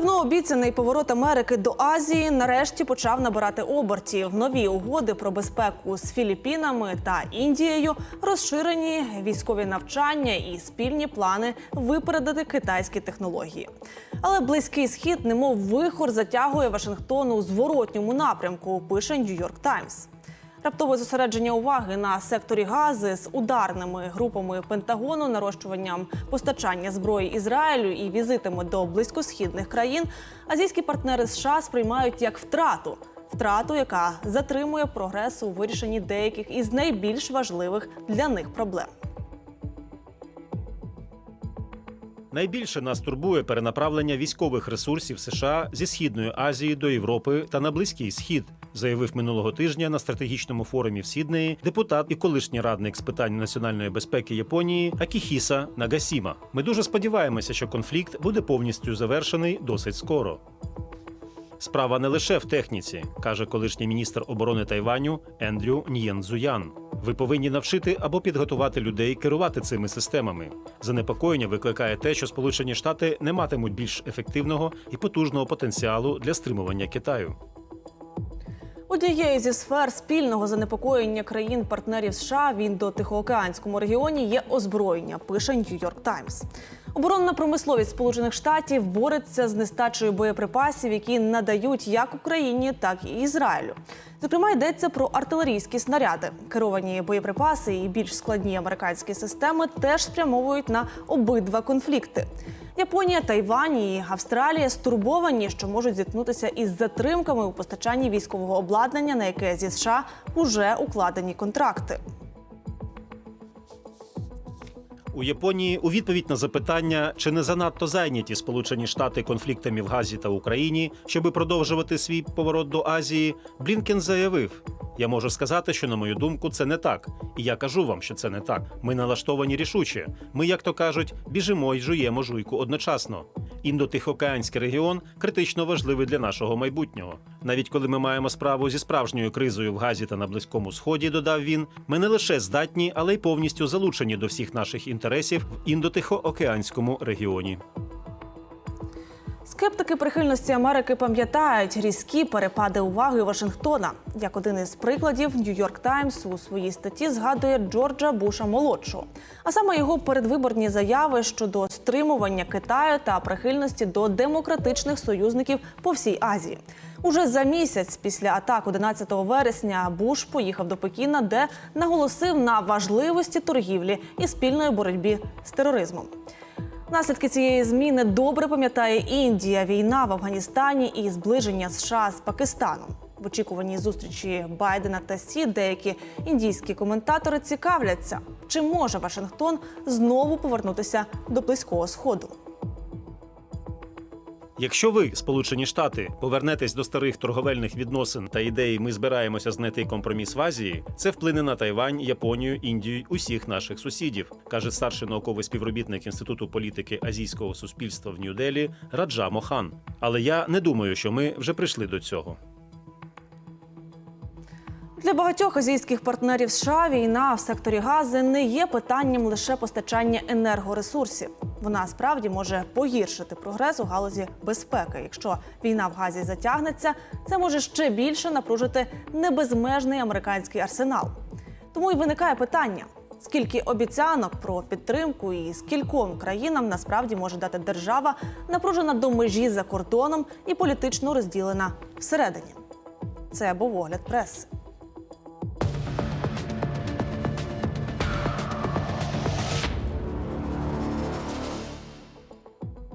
Давно обіцяний поворот Америки до Азії нарешті почав набирати обертів. Нові угоди про безпеку з Філіппінами та Індією, розширені військові навчання і спільні плани випередити китайські технології. Але близький схід, немов вихор, затягує Вашингтон у зворотньому напрямку. Пише Нью-Йорк Таймс. Раптове зосередження уваги на секторі гази з ударними групами Пентагону, нарощуванням постачання зброї Ізраїлю і візитами до близькосхідних країн азійські партнери США сприймають як втрату. Втрату, яка затримує прогрес у вирішенні деяких із найбільш важливих для них проблем. Найбільше нас турбує перенаправлення військових ресурсів США зі східної Азії до Європи та на Близький Схід, заявив минулого тижня на стратегічному форумі в Сіднеї депутат і колишній радник з питань національної безпеки Японії Акіхіса Нагасіма. Ми дуже сподіваємося, що конфлікт буде повністю завершений досить скоро. Справа не лише в техніці, каже колишній міністр оборони Тайваню Ендрю Ньєн Зуян. Ви повинні навчити або підготувати людей керувати цими системами. Занепокоєння викликає те, що Сполучені Штати не матимуть більш ефективного і потужного потенціалу для стримування Китаю. Однією зі сфер спільного занепокоєння країн-партнерів США в індо-тихоокеанському регіоні є озброєння. Пише Нью-Йорк Таймс. Оборонна промисловість Сполучених Штатів бореться з нестачею боєприпасів, які надають як Україні, так і Ізраїлю. Зокрема, йдеться про артилерійські снаряди. Керовані боєприпаси і більш складні американські системи теж спрямовують на обидва конфлікти. Японія, Тайвань і Австралія стурбовані, що можуть зіткнутися із затримками у постачанні військового обладнання, на яке зі США уже укладені контракти. У Японії у відповідь на запитання, чи не занадто зайняті Сполучені Штати конфліктами в Газі та Україні, щоби продовжувати свій поворот до Азії, Блінкен заявив: Я можу сказати, що на мою думку це не так, і я кажу вам, що це не так. Ми налаштовані рішуче. Ми, як то кажуть, біжимо й жуємо жуйку одночасно. Індо-Тихоокеанський регіон критично важливий для нашого майбутнього. Навіть коли ми маємо справу зі справжньою кризою в Газі та на Близькому Сході, додав він, ми не лише здатні, але й повністю залучені до всіх наших інтересів в індо-тихоокеанському регіоні. Скептики прихильності Америки пам'ятають різкі перепади уваги Вашингтона. Як один із прикладів, Нью-Йорк Таймс у своїй статті згадує Джорджа Буша молодшого, а саме його передвиборні заяви щодо стримування Китаю та прихильності до демократичних союзників по всій Азії. Уже за місяць після атак 11 вересня Буш поїхав до Пекіна, де наголосив на важливості торгівлі і спільної боротьбі з тероризмом. Наслідки цієї зміни добре пам'ятає Індія, війна в Афганістані і зближення США з Пакистаном. В очікуванні зустрічі Байдена та Сі деякі індійські коментатори цікавляться, чи може Вашингтон знову повернутися до близького сходу. Якщо ви, Сполучені Штати, повернетесь до старих торговельних відносин та ідеї, ми збираємося знайти компроміс в Азії, це вплине на Тайвань, Японію, Індію усіх наших сусідів, каже старший науковий співробітник Інституту політики азійського суспільства в Нью-Делі Раджа Мохан. Але я не думаю, що ми вже прийшли до цього. Для багатьох азійських партнерів США війна в секторі гази не є питанням лише постачання енергоресурсів. Вона справді може погіршити прогрес у галузі безпеки. Якщо війна в газі затягнеться, це може ще більше напружити небезмежний американський арсенал. Тому й виникає питання: скільки обіцянок про підтримку і скільком країнам насправді може дати держава, напружена до межі за кордоном і політично розділена всередині. Це був огляд преси.